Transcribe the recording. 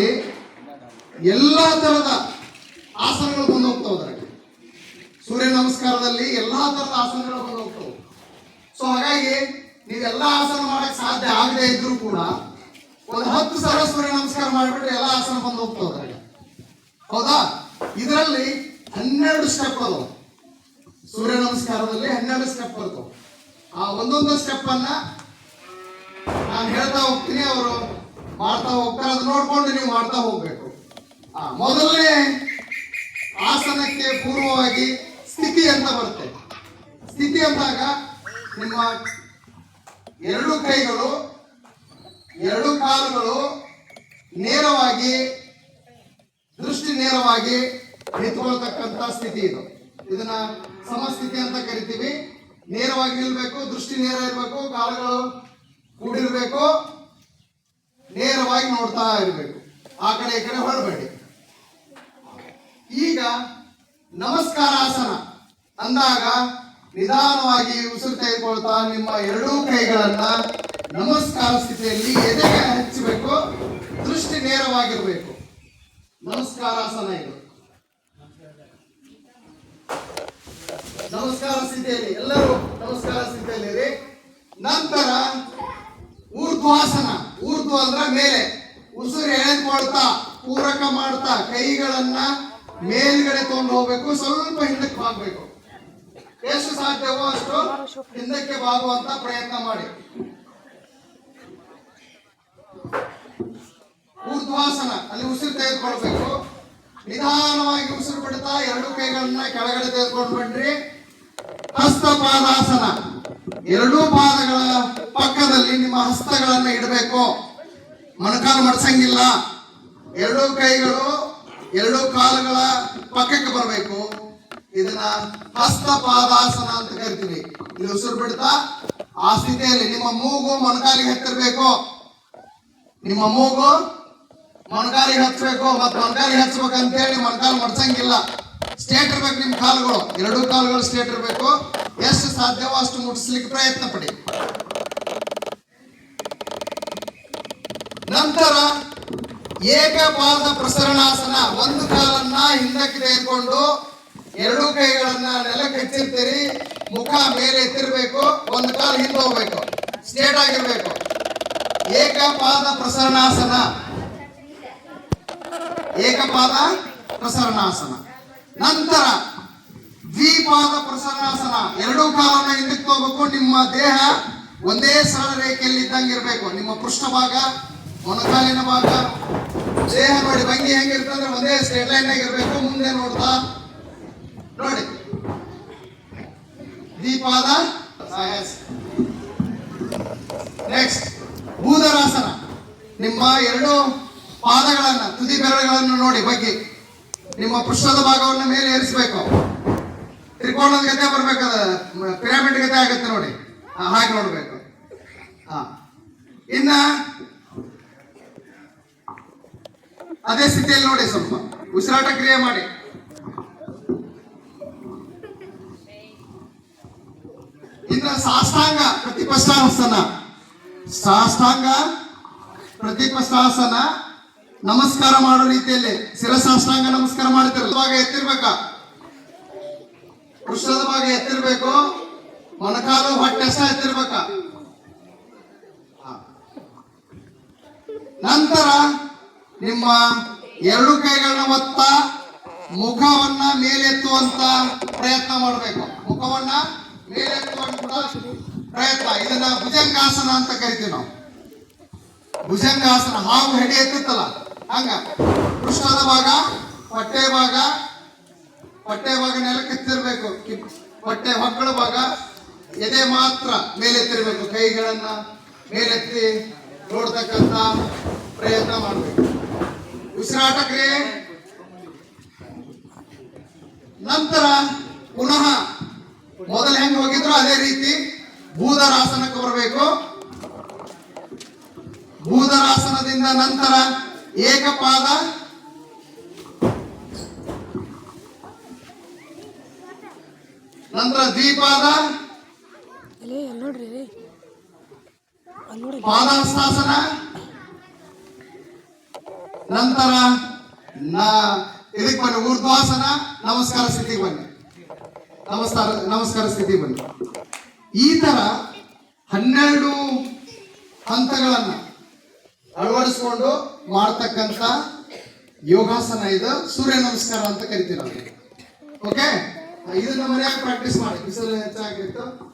ನಮಸ್ಕಾರದಲ್ಲಿ ಎಲ್ಲಾ ತರದ ಆಸನಗಳು ಬಂದು ಹೋಗ್ತಾವೆ ಸೂರ್ಯ ನಮಸ್ಕಾರದಲ್ಲಿ ಎಲ್ಲಾ ತರದ ಆಸನಗಳು ಬಂದು ಹೋಗ್ತಾವೆ ಸೊ ಹಾಗಾಗಿ ನೀವೆಲ್ಲ ಆಸನ ಮಾಡಕ್ ಸಾಧ್ಯ ಆಗದೆ ಇದ್ರೂ ಕೂಡ ಒಂದು ಹತ್ತು ಸಾವಿರ ಸೂರ್ಯ ನಮಸ್ಕಾರ ಮಾಡಿಬಿಟ್ರೆ ಎಲ್ಲ ಆಸನ ಬಂದು ಹೋಗ್ತಾವೆ ಹೌದಾ? ಇದರಲ್ಲಿ ಹನ್ನೆರಡು ಸ್ಟೆಪ್ ಅದಾವ ಸೂರ್ಯ ನಮಸ್ಕಾರದಲ್ಲಿ ಹನ್ನೆರಡು ಸ್ಟೆಪ್ ಬರ್ತವೆ. ಆ ಒಂದೊಂದು ಸ್ಟೆಪ್ ಅನ್ನ ನಾನು ಹೇಳ್ತಾ ಹೋಗ್ತೀನಿ ಅವರು. ಮಾಡ್ತಾ ಹೋಗ್ತಾರೆ ಅದು ನೋಡ್ಕೊಂಡು ನೀವು ಮಾಡ್ತಾ ಹೋಗ್ಬೇಕು. ಮೊದಲನೇ ಆಸನಕ್ಕೆ ಪೂರ್ವವಾಗಿ ಸ್ಥಿತಿ ಅಂತ ಬರುತ್ತೆ. ಸ್ಥಿತಿ ಅಂದಾಗ ನಿಮ್ಮ ಎರಡು ಕೈಗಳು, ಎರಡು ಕಾಲುಗಳು ನೇರವಾಗಿ, ದೃಷ್ಟಿ ನೇರವಾಗಿ ನಿಂತ್ಕೊಳ್ತಕ್ಕಂತ ಸ್ಥಿತಿ ಇದು. ಇದನ್ನ ಸಮಸ್ಥಿತಿ ಅಂತ ಕರಿತೀವಿ. ನೇರವಾಗಿ ನಿಲ್ಬೇಕು, ದೃಷ್ಟಿ ನೇರ ಇರಬೇಕು, ಕಾಲುಗಳು ಕೂಡಿರ್ಬೇಕು. ನೇರವಾಗಿ ನೋಡ್ತಾ ಇರಬೇಕು. ಆ ಕಡೆ, ಈ ಕಡೆ ಹೊರಬೇಡಿ ಈಗ ನಮಸ್ಕಾರಾಸನ ಅಂದಾಗ ನಿಧಾನವಾಗಿ ಉಸಿರು ತೆಗೆದುಕೊಳ್ತಾ ನಿಮ್ಮ ಎರಡೂ ಕೈಗಳನ್ನ ನಮಸ್ಕಾರ ಸ್ಥಿತಿಯಲ್ಲಿ ಎದೆಗೆ ಹಚ್ಚಬೇಕು, ದೃಷ್ಟಿ ನೇರವಾಗಿರಬೇಕು. ನಮಸ್ಕಾರಾಸನ ಇದು. ನಮಸ್ಕಾರ ಸ್ಥಿತಿಯಲ್ಲಿ ಎಲ್ಲರೂ ನಮಸ್ಕಾರ ಸ್ಥಿತಿಯಲ್ಲಿ ನಂತರ ಊರ್ಧ್ವಾಸನ. ಊರ್ಧ್ವ ಅಂದ್ರ ಮೇಲೆ. ಉಸಿರು ಎಳೆದ್ಕೊಳ್ತಾ, ಪೂರಕ ಮಾಡ್ತಾ, ಕೈಗಳನ್ನ ಮೇಲ್ಗಡೆ ತಗೊಂಡು ಹೋಗ್ಬೇಕು, ಸ್ವಲ್ಪ ಹಿಂದಕ್ಕೆ ಬಾಗ್ಬೇಕು. ಎಷ್ಟು ಸಾಧ್ಯವೋ ಅಷ್ಟು ಹಿಂದಕ್ಕೆ ಬಾಗುವಂತ ಪ್ರಯತ್ನ ಮಾಡಿ. ಊರ್ಧ್ವಾಸನ, ಅಲ್ಲಿ ಉಸಿರು ತೆಗೆದುಕೊಳ್ಬೇಕು. ನಿಧಾನವಾಗಿ ಉಸಿರು ಬಿಡ್ತಾ, ಎರಡು ಕೈಗಳನ್ನ ಕೆಳಗಡೆ ತೆಗೆದುಕೊಂಡು ಬನ್ರಿ ಹಸ್ತಪಾದಾಸನ ಎರಡೂ ಪಾದಗಳ ಪಕ್ಕದಲ್ಲಿ ನಿಮ್ಮ ಹಸ್ತಗಳನ್ನು ಇಡಬೇಕು. ಮೊಣಕಾಲು ಮಡಿಸಂಗಿಲ್ಲ. ಎರಡೂ ಕೈಗಳು, ಎರಡೂ ಕಾಲುಗಳ ಪಕ್ಕಕ್ಕೆ ಬರಬೇಕು. ಇದನ್ನ ಹಸ್ತಪಾದಾಸನ ಅಂತ ಕರಿತೀವಿ. ಇದು ಉಸಿರು ಬಿಡ್ತಾ, ಆ ಸ್ಥಿತಿಯಲ್ಲಿ ನಿಮ್ಮ ಮೂಗು ಮೊಣಕಾಲಿಗೆ ಹತ್ತಿರಬೇಕು. ನಿಮ್ಮ ಮೂಗು ಮೊಣಕಾಲಿಗೆ ಹಚ್ಚಬೇಕು ಮತ್ತೆ ಮೊಣಕಾಲಿಗೆ ಹಚ್ಬೇಕಂತೇಳಿ ಮೊಣಕಾಲು ಮಡ್ಸಂಗಿಲ್ಲ. ಸ್ಟೇಟ್ ಇರ್ಬೇಕು ನಿಮ್ಮ ಕಾಲುಗಳು. ಎರಡೂ ಕಾಲುಗಳು ಸ್ಟೇಟ್ ಇರಬೇಕು. ಎಷ್ಟು ಸಾಧ್ಯವೋ ಅಷ್ಟು ಮುಟ್ಟಿಸ್ಲಿಕ್ಕೆ ಪ್ರಯತ್ನ ಪಡಿ. ನಂತರ ಏಕಪಾದ ಪ್ರಸರಣಾಸನ, ಒಂದು ಕಾಲನ್ನ ಹಿಂದಕ್ಕೆ ತೆಗೆದುಕೊಂಡು ಎರಡು ಕೈಗಳನ್ನ ನೆಲಕ್ಕೆ ಹಚ್ಚಿರ್ತೀರಿ ಮುಖ ಮೇಲೆ ಎತ್ತಿರ್ಬೇಕು, ಒಂದು ಕಾಲು ಹಿಂದೆ ಹೋಗ್ಬೇಕು ಸ್ಟೇಟ್ ಆಗಿರ್ಬೇಕು. ಏಕಪಾದ ಪ್ರಸರಣಾಸನ. ಏಕಪಾದ ಪ್ರಸರಣಾಸನ. ನಂತರ ದ್ವಿಪಾದ ಪ್ರಸರಣಾಸನ. ಎರಡೂ ಕಾಲನ್ನ ಹಿಂದಕ್ಕೆ ಹೋಗ್ಬೇಕು. ನಿಮ್ಮ ದೇಹ ಒಂದೇ ಸರಳ ರೇಖೆಯಲ್ಲಿ ಇದ್ದಂಗೆ ಇರಬೇಕು ನಿಮ್ಮ ಪೃಷ್ಠಭಾಗ, ಮೊಣಕಾಲಿನ ಭಾಗ, ದೇಹ ನೋಡಿ ಭಂಗಿ ಹೆಂಗಿರ್ತಂದ್ರೆ ಒಂದೇ ಸ್ಟ್ರೇಟ್ ಲೈನ್ ಆಗಿರ್ಬೇಕು. ಮುಂದೆ ನೋಡ್ತಾ ನೋಡಿ. ದೀಪಾದ ನೆಕ್ಸ್ಟ್ ಭೂಧರಾಸನ ನಿಮ್ಮ ಎರಡು ಪಾದಗಳನ್ನ, ತುದಿ ಬೆರಳುಗಳನ್ನು ನೋಡಿ, ಬಗ್ಗೆ. ನಿಮ್ಮ ಪೃಷ್ಠದ ಭಾಗವನ್ನು ಮೇಲೆ ಏರಿಸಬೇಕು. ತ್ರಿಕೋಣದ ಗತೆ ಬರ್ಬೇಕದ ಪಿರಾಮಿಡ್ ಗತೆ ಆಗುತ್ತೆ ನೋಡಿ. ಹಾಗೆ ನೋಡ್ಬೇಕು. ಇನ್ನ ಅದೇ ಸ್ಥಿತಿಯಲ್ಲಿ ನೋಡಿ ಸ್ವಲ್ಪ. ಉಸಿರಾಟ ಕ್ರಿಯೆ ಮಾಡಿ. ಇನ್ನ ಸಾಷ್ಟಾಂಗ ಪ್ರತಿಪಷ್ಟಾಸನ. ಸಾಷ್ಟಾಂಗ ಪ್ರತಿಪಷ್ಟಾಸನ ನಮಸ್ಕಾರ ಮಾಡೋ ರೀತಿಯಲ್ಲಿ. ಶಿರಸಾಷ್ಟಾಂಗ ನಮಸ್ಕಾರ ಎತ್ತಿರ್ಬೇಕಾ ಎತ್ತಿರ್ಬೇಕ? ಪೃಷ್ಠದ ಬಗ್ಗೆ ಎತ್ತಿರ್ಬೇಕು, ಮೊಣಕಾಲು ಹೊಟ್ಟೆ ಸಹ ಎತ್ತಿರ್ಬೇಕ ನಂತರ ನಿಮ್ಮ ಎರಡು ಕೈಗಳನ್ನ ಒತ್ತ ಮುಖವನ್ನ ಮೇಲೆತ್ತುವಂತ ಪ್ರಯತ್ನ ಮಾಡಬೇಕು. ಮುಖವನ್ನ ಮೇಲೆತ್ತುವಂತ ಪ್ರಯತ್ನ. ಇದನ್ನ ಭುಜಂಗಾಸನ ಅಂತ ಕರಿತೀವಿ ನಾವು. ಭುಜಂಗಾಸನ ಹಾವು ಹೆಡೆ ಎತ್ತಿತ್ತಲ್ಲ, ಹಂಗ. ಕೃಷ್ಣದ ಭಾಗ ಹೊಟ್ಟೆ ಭಾಗ ಹೊಟ್ಟೆ ಭಾಗ ನೆಲಕ್ಕೆ ಎತ್ತಿರ್ಬೇಕು. ಕಿ- ಹೊಟ್ಟೆ ಹೊಕ್ಕಳ ಭಾಗ ಎದೆ ಮಾತ್ರ ಮೇಲೆತ್ತಿರ್ಬೇಕು ಕೈಗಳನ್ನ ಮೇಲೆತ್ತಿ ನೋಡ್ತಕ್ಕಂತ ಪ್ರಯತ್ನ ಮಾಡಬೇಕು. ಉಸಿರಾಟ ಕ್ರಿಯೆ ನಂತರ ಪುನಃ ಮೊದಲು ಹೆಂಗ್ ಹೋಗಿದ್ರು ಅದೇ ರೀತಿ ಭೂದರಾಸನಕ್ಕೆ ಬರಬೇಕು. ಭೂದರಾಸನದಿಂದ ನಂತರ ಏಕಪಾದ ನಂತರ ದೀಪಾದ ಪಾದಾಸ್ತಾಸನ ನಂತರ ನಾ ಇದಕ್ಕೆ ಬನ್ನಿ ಊರ್ಧ್ವಾಸನ? ನಮಸ್ಕಾರ ಸ್ಥಿತಿಗೆ ಬನ್ನಿ. ನಮಸ್ಕಾರ ನಮಸ್ಕಾರ ಸ್ಥಿತಿಗೆ ಬನ್ನಿ. ಈ ತರ ಹನ್ನೆರಡು ಹಂತಗಳನ್ನ ಅಳವಡಿಸ್ಕೊಂಡು ಮಾಡ್ತಕ್ಕಂಥ ಯೋಗಾಸನ ಇದು ಸೂರ್ಯ ನಮಸ್ಕಾರ ಅಂತ ಕರಿತೀರ ಓಕೆ ಇದನ್ನ ಮನೆಯಾಗ ಪ್ರಾಕ್ಟೀಸ್ ಮಾಡಿ. ಬಿಸಿಲು ಹೆಚ್ಚಾಗಿತ್ತು